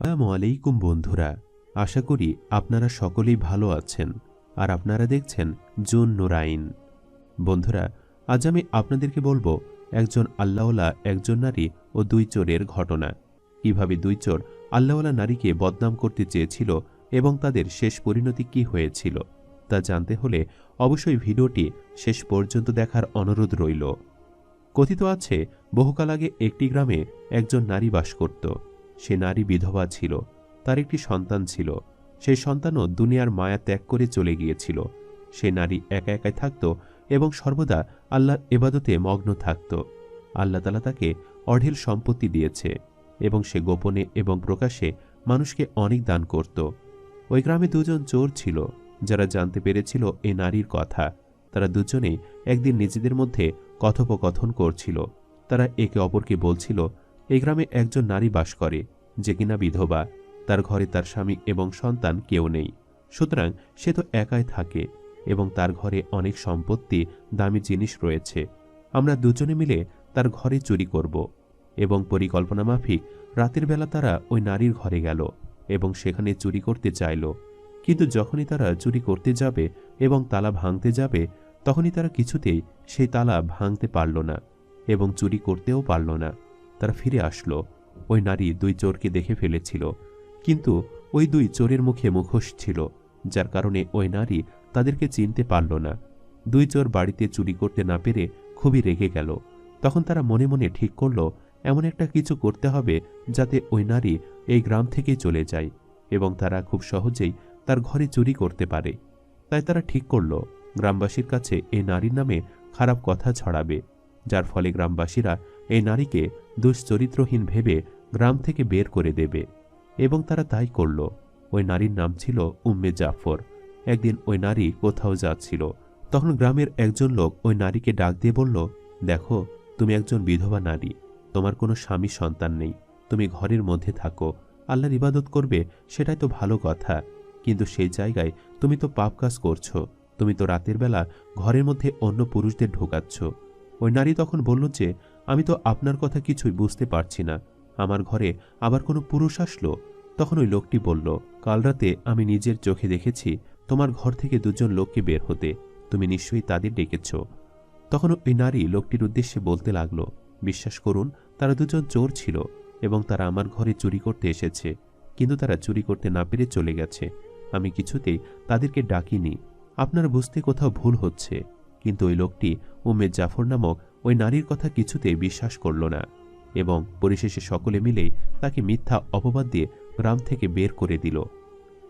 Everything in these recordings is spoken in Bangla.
আসসালামু আলাইকুম বন্ধুরা, আশা করি আপনারা সকলেই ভালো আছেন আর আপনারা দেখছেন জুন নুরাইন। বন্ধুরা, আজ আমি আপনাদেরকে বলব একজন আল্লাহওয়ালা, একজন নারী ও দুই চোরের ঘটনা। কীভাবে দুই চোর আল্লাহওয়ালা নারীকে বদনাম করতে চেয়েছিল এবং তাদের শেষ পরিণতি কি হয়েছিল, তা জানতে হলে অবশ্যই ভিডিওটি শেষ পর্যন্ত দেখার অনুরোধ রইল। কথিত আছে, বহুকাল আগে একটি গ্রামে একজন নারী বাস করত। সে নারী বিধবা ছিল, তার একটি সন্তান ছিল। সেই সন্তানও দুনিয়ার মায়া ত্যাগ করে চলে গিয়েছিল। সে নারী একা একাই থাকত এবং সর্বদা আল্লাহর এবাদতে মগ্ন থাকত। আল্লাহ তালা তাকে অঢেল সম্পত্তি দিয়েছে এবং সে গোপনে এবং প্রকাশে মানুষকে অনেক দান করত। ওই গ্রামে দুজন চোর ছিল, যারা জানতে পেরেছিল এই নারীর কথা। তারা দুজনেই একদিন নিজেদের মধ্যে কথোপকথন করছিল। তারা একে অপরকে বলছিল এই গ্রামে একজন নারী বাস করে, যে কিনা বিধবা। তার ঘরে তার স্বামী এবং সন্তান কেউ নেই। সুতরাং সে তো একাই থাকে এবং তার ঘরে অনেক সম্পত্তি, দামি জিনিস রয়েছে। আমরা দুজনে মিলে তার ঘরে চুরি করব এবং পরিকল্পনা মাফিক রাতের বেলা তারা ওই নারীর ঘরে গেল এবং সেখানে চুরি করতে চাইল। কিন্তু যখনই তারা চুরি করতে যাবে এবং তালা ভাঙতে যাবে, তখনই তারা কিছুতেই সেই তালা ভাঙতে পারল না এবং চুরি করতেও পারল না। তারা ফিরে আসলো। ওই নারী দুই চোরকে দেখে ফেলেছিল। কিন্তু ওই দুই চোরের মুখে মুখোশ ছিল, যার কারণে ওই নারী তাদেরকে চিনতে পারল না। দুই চোর বাড়িতে চুরি করতে না পেরে খুবই রেগে গেল। তখন তারা মনে মনে ঠিক করল, এমন একটা কিছু করতে হবে যাতে ওই নারী এই গ্রাম থেকে চলে যায় এবং তারা খুব সহজেই তার ঘরে চুরি করতে পারে। তাই তারা ঠিক করল, গ্রামবাসীর কাছে এই নারীর নামে খারাপ কথা ছড়াবে, যার ফলে গ্রামবাসীরা এই নারীকে দুশ্চরিত্রহীন ভেবে গ্রাম থেকে বের করে দেবে এবং তারা তাই করল। ওই নারীর নাম ছিল উম্মে জাফর। একদিন ওই নারী কোথাও যাচ্ছিল। তখন গ্রামের একজন লোক ওই নারীকে ডাক দিয়ে বলল, দেখো, তুমি একজন বিধবা নারী। তোমার কোনো স্বামী সন্তান নেই। তুমি ঘরের মধ্যে থাকো। আল্লাহর ইবাদত করবে, সেটাই তো ভালো কথা। কিন্তু সেই জায়গায় তুমি তো পাপ কাজ করছ। তুমি তো রাতের বেলা ঘরের মধ্যে অন্য পুরুষদের ঢোকাচ্ছ। ওই নারী তখন বলল যে আমি তো আপনার কথা কিছুই বুঝতে পারছি না। আমার ঘরে আবার কোনো পুরুষ আসলো? তখন ওই লোকটি বলল, কাল রাতে আমি নিজের চোখে দেখেছি তোমার ঘর থেকে দুজন লোককে বের হতে। তুমি নিশ্চয়ই তাদের ডেকেছ। তখন ওই নারী লোকটির উদ্দেশ্যে বলতে লাগল, বিশ্বাস করুন, তারা দুজন চোর ছিল এবং তারা আমার ঘরে চুরি করতে এসেছে, কিন্তু তারা চুরি করতে না পেরে চলে গেছে। আমি কিছুতেই তাদেরকে ডাকিনি। আপনার বুঝতে কোথাও ভুল হচ্ছে। কিন্তু ওই লোকটি উম্মে জাফর নামক ওই নারীর কথা কিছুতেই বিশ্বাস করল না এবং পরিশেষে সকলে মিলেই তাকে মিথ্যা অপবাদ দিয়ে গ্রাম থেকে বের করে দিল।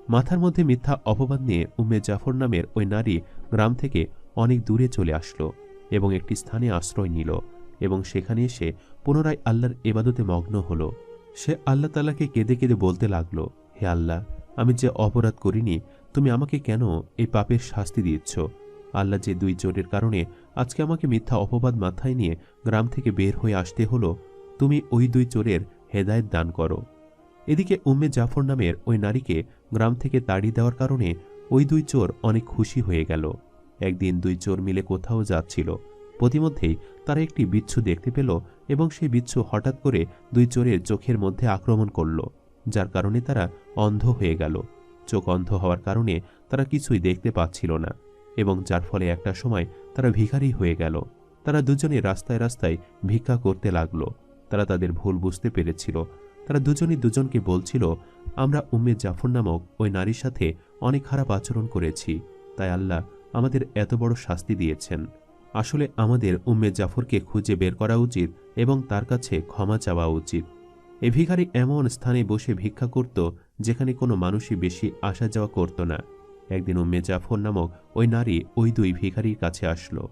মাথার মধ্যে মিথ্যা অপবাদ নিয়ে উম্মে জাফর নামের ওই নারী গ্রাম থেকে অনেক দূরে চলে আসলো এবং একটি স্থানে আশ্রয় নিল এবং সেখানে এসে পুনরায় আল্লাহর এবাদতে মগ্ন হলো। সে আল্লাহ তালাকে কেঁদে কেঁদে বলতে লাগল, হে আল্লাহ, আমি যে অপরাধ করিনি, তুমি আমাকে কেন এই পাপের শাস্তি দিচ্ছ আল্লাহ যে দুই চোরের কারণে আজকে আমাকে মিথ্যা অপবাদ মাথায় নিয়ে গ্রাম থেকে বের হয়ে আসতে হলো, তুমি ওই দুই চোরের হেদায়ত দান করো। এদিকে উম্মে জাফর নামের ওই নারীকে গ্রাম থেকে তাড়ি দেওয়ার কারণে ওই দুই চোর অনেক খুশি হয়ে গেল। একদিন দুই চোর মিলে কোথাও যাচ্ছিল। প্রতিমধ্যেই তারা একটি বিচ্ছু দেখতে পেল এবং সেই বিচ্ছু হঠাৎ করে দুই চোরের চোখের মধ্যে আক্রমণ করল, যার কারণে তারা অন্ধ হয়ে গেল। চোখ অন্ধ হওয়ার কারণে তারা কিছুই দেখতে পাচ্ছিল না। এবং যার ফলে একটা সময় তারা ভিখারি হয়ে গেল। তারা দুজনে রাস্তায় রাস্তায় ভিক্ষা করতে লাগল। তারা তাদের ভুল বুঝতে পেরেছিল। তারা দুজনই দুজনকে বলছিল, আমরা উম্মে জাফর নামক ওই নারীর সাথে অনেক খারাপ আচরণ করেছি। তাই আল্লাহ আমাদের এত বড় শাস্তি দিয়েছেন। আসলে আমাদের উম্মে জাফরকে খুঁজে বের করা উচিত এবং তার কাছে ক্ষমা চাওয়া উচিত। এ ভিখারি এমন স্থানে বসে ভিক্ষা করত যেখানে কোনো মানুষই বেশি আসা যাওয়া করত না। একদিন উম্মে জাফর নামক ওই নারী ওই দুই ভিখারির কাছে আসলো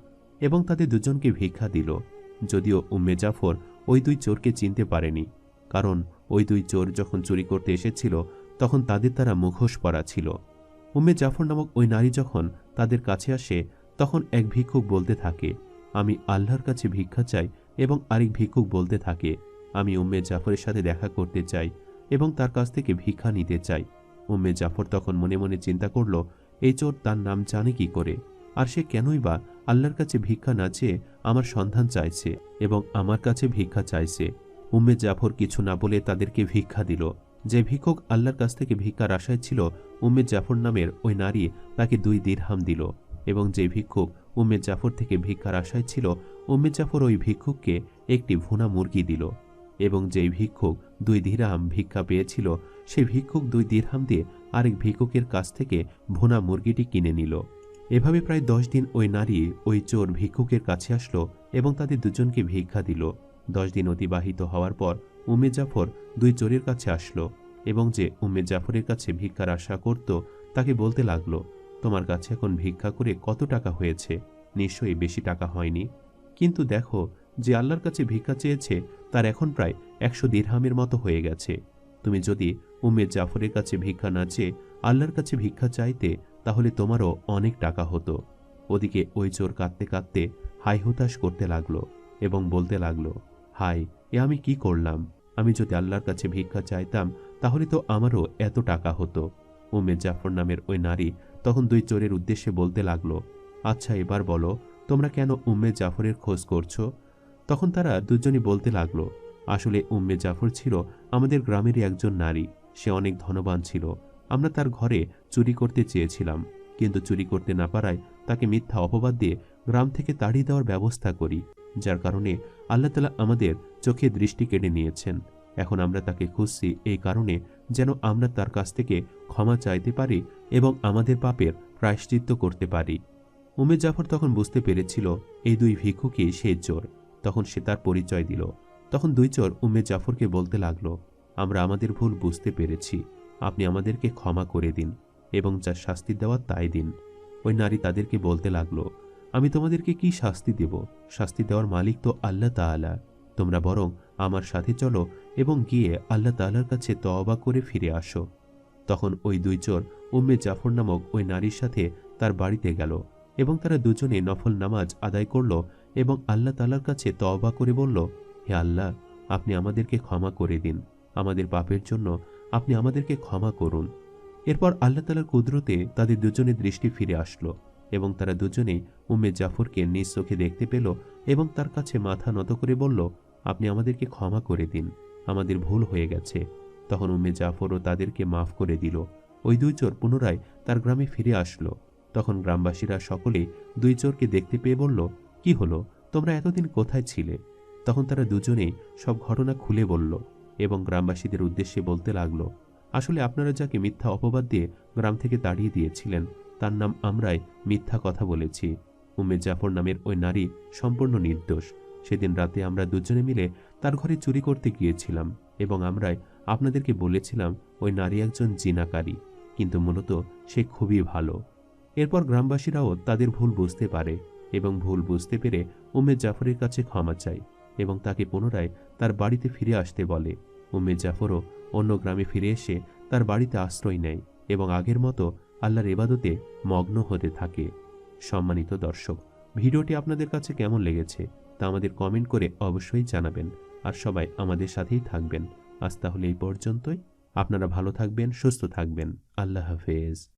এবং তাদের দুজনকে ভিক্ষা দিল। যদিও উম্মে জাফর ওই দুই চোরকে চিনতে পারেনি, কারণ ওই দুই চোর যখন চুরি করতে এসেছিল, তখন তাদের তারা মুখোশ পরা ছিল। উম্মে জাফর নামক ওই নারী যখন তাদের কাছে আসে, তখন এক ভিক্ষুক বলতে থাকে, আমি আল্লাহর কাছে ভিক্ষা চাই এবং আরেক ভিক্ষুক বলতে থাকে, আমি উম্মে জাফরের সাথে দেখা করতে চাই এবং তার কাছ থেকে ভিক্ষা নিতে চাই। উম্মে জাফর তখন মনে মনে চিন্তা করল, এই চোর তার নাম জানে কি করে? আর সে কেনই বা আল্লাহর কাছে ভিক্ষা না চেয়ে আমার সন্ধান চাইছে এবং আমার কাছে ভিক্ষা চাইছে? উম্মে জাফর কিছু না বলে তাদেরকে ভিক্ষা দিল। যে ভিক্ষুক আল্লাহর কাছ থেকে ভিক্ষার আশায় ছিল, উম্মে জাফর নামের ওই নারী তাকে দুই দিরহাম দিল এবং যে ভিক্ষুক উম্মে জাফর থেকে ভিক্ষার আশায় ছিল, উম্মে জাফর ওই ভিক্ষুককে একটি ভুনা মুরগি দিল। এবং যেই ভিক্ষুক দুই দিরহাম ভিক্ষা পেয়েছিল, সেই ভিক্ষুক দুই দিরহাম দিয়ে আরেক ভিক্ষুকের কাছ থেকে ভুনা মুরগিটি কিনে নিল। এভাবে প্রায় দশ দিন ওই নারী ওই চোর ভিক্ষুকের কাছে আসলো এবং তাদের দুজনকে ভিক্ষা দিল। দশ দিন অতিবাহিত হওয়ার পর উম্মে জাফর দুই চোরের কাছে আসলো এবং যে উম্মে জাফরের কাছে ভিক্ষার আশা করত, তাকে বলতে লাগল, তোমার কাছে এখন ভিক্ষা করে কত টাকা হয়েছে? নিশ্চয়ই বেশি টাকা হয়নি। কিন্তু দেখো যে আল্লাহর কাছে ভিক্ষা চেয়েছে, তার এখন প্রায় একশো দিরহামের মতো হয়ে গেছে। তুমি যদি উম্মে জাফরের কাছে ভিক্ষা না চেয়ে আল্লাহর কাছে ভিক্ষা চাইতে, তাহলে তোমারও অনেক টাকা হতো। ওদিকে ওই চোর কাঁদতে কাঁদতে হাই হুতাশ করতে লাগল এবং বলতে লাগল হাই এ আমি কি করলাম? আমি যদি আল্লাহর কাছে ভিক্ষা চাইতাম, তাহলে তো আমারও এত টাকা হতো। উম্মে জাফর নামের ওই নারী তখন দুই চোরের উদ্দেশ্যে বলতে লাগল আচ্ছা এবার বলো, তোমরা কেন উম্মে জাফরের খোঁজ করছ? তখন তারা দুজনই বলতে লাগল, আসলে উম্মে জাফর ছিল আমাদের গ্রামেরই একজন নারী। সে অনেক ধনবান ছিল। আমরা তার ঘরে চুরি করতে চেয়েছিলাম। কিন্তু চুরি করতে না পারায় তাকে মিথ্যা অপবাদ দিয়ে গ্রাম থেকে তাড়িয়ে দেওয়ার ব্যবস্থা করি। যার কারণে আল্লাহ তালা আমাদের চোখে দৃষ্টি কেড়ে নিয়েছেন। এখন আমরা তাকে খুঁজছি এই কারণে যেন আমরা তার কাছ থেকে ক্ষমা চাইতে পারি এবং আমাদের পাপের প্রায়শ্চিত্ত করতে পারি। উমে জাফর তখন বুঝতে পেরেছিল, এই দুই ভিক্ষুকই সেই চোর। তখন সে তার পরিচয় দিল। তখন দুই চোর উম্মে জাফরকে বলতে লাগল, আমরা আমাদের ভুল বুঝতে পেরেছি। আপনি আমাদেরকে ক্ষমা করে দিন এবং যা শাস্তি দেওয়া তাই দিন। ওই নারী তাদেরকে বলতে লাগল, আমি তোমাদেরকে কি শাস্তি দেব? শাস্তি দেওয়ার মালিক তো আল্লাহ তাআলা। তোমরা বরং আমার সাথে চলো এবং গিয়ে আল্লাহ তাআলার কাছে তওবা করে ফিরে আসো। তখন ওই দুই চোর উম্মে জাফর নামক ওই নারীর সাথে তার বাড়িতে গেল এবং তারা দুজনে নফল নামাজ আদায় করল এবং আল্লাহ তালার কাছে তওবা করে বলল, হে আল্লাহ, আপনি আমাদেরকে ক্ষমা করে দিন। আমাদের পাপের জন্য আপনি আমাদেরকে ক্ষমা করুন। এরপর আল্লাহ তালার কুদরতে তাদের দুজনের দৃষ্টি ফিরে আসলো এবং তারা দুজনেই উম্মে জাফরকে নিজ চোখে দেখতে পেল এবং তার কাছে মাথা নত করে বলল, আপনি আমাদেরকে ক্ষমা করে দিন। আমাদের ভুল হয়ে গেছে। তখন উম্মে জাফরও তাদেরকে মাফ করে দিল। ওই দুই চোর পুনরায় তার গ্রামে ফিরে আসলো। তখন গ্রামবাসীরা সকলে দুই চোরকে দেখতে পেয়ে বলল কি হলো? তোমরা এতদিন কোথায় ছিলে? তখন তারা দুজনেই সব ঘটনা খুলে বলল এবং গ্রামবাসীদের উদ্দেশ্যে বলতে লাগল, আসলে আপনারা যাকে মিথ্যা অপবাদ দিয়ে গ্রাম থেকে তাড়িয়ে দিয়েছিলেন, তার নাম আমরাই মিথ্যা কথা বলেছি। উম্মে জাফর নামের ওই নারী সম্পূর্ণ নির্দোষ। সেদিন রাতে আমরা দুজনে মিলে তার ঘরে চুরি করতে গিয়েছিলাম এবং আমরাই আপনাদেরকে বলেছিলাম ওই নারী একজন জিনাকারী, কিন্তু মূলত সে খুবই ভালো। এরপর গ্রামবাসীরাও তাদের ভুল বুঝতে পারে। এবং ভুল বুঝতে পেরে উম্মে জাফরের কাছে ক্ষমা চায় এবং তাকে পুনরায় তার বাড়িতে ফিরে আসতে বলে। উম্মে জাফরও অন্য গ্রামে ফিরে এসে তার বাড়িতে আশ্রয় নেয় এবং আগের মতো আল্লাহর এবাদতে মগ্ন হতে থাকে। সম্মানিত দর্শক, ভিডিওটি আপনাদের কাছে কেমন লেগেছে তা আমাদের কমেন্ট করে অবশ্যই জানাবেন আর সবাই আমাদের সাথেই থাকবেন। আজ তাহলে এই পর্যন্তই। আপনারা ভালো থাকবেন, সুস্থ থাকবেন। আল্লাহ হাফেজ।